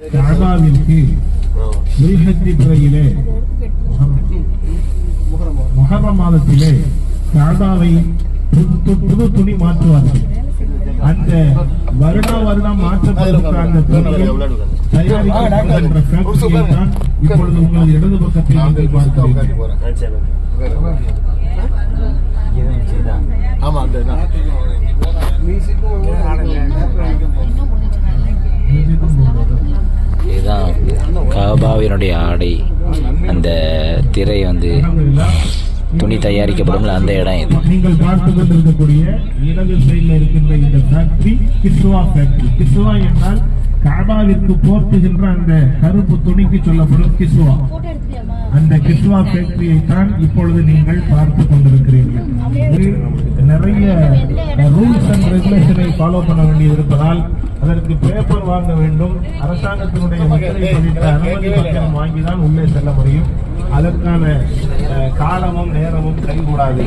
கஅபாவிற்கு துல்ஹஜ்ஜி பிறையிலே மாதத்திலே கஅபாவை புது துணி மாற்றுவார்கள். அந்த வருடா வருடம் மாற்றப்படுகிற அந்த துணியை தயாரிக்கப்படுகின்ற ஃபேக்டரியை தான் இப்பொழுது உங்களது இடது பக்கத்தில் நீங்கள் பார்க்கிறீர்கள். ஆமா அந்த காபாவினுடைய ஆடை அந்த திரை வந்து துணி தயாரிக்கப்படும்ல அந்த இடம் இது. நீங்கள் பார்த்து கொண்டிருக்கக்கூடிய இடது சைடில் இருக்கின்ற இந்த ஃபேக்டரி கிஸ்வா ஃபேக்டரி கிஸ்வா என்றால் காபாவிற்கு போர்த்துகின்ற அந்த கருப்பு துணிக்கு சொல்லப்படும் கிஸ்வா. அந்த கிஸ்வா ஃபேக்டரியை தான் இப்பொழுது நீங்கள் பார்த்து கொண்டிருக்கிறீர்கள். நிறைய ரூல்ஸ் அண்ட் ரெகுலேஷனை ஃபாலோ பண்ண வேண்டியது இருப்பதால் அதற்கு பேப்பர் வாங்க வேண்டும். அரசாங்கத்தினுடைய முத்திரை பதித்த அனுமதி பத்திரம் வாங்கிதான் உள்ளே செல்ல முடியும். அதற்கான காலமும் நேரமும் கைகூடாது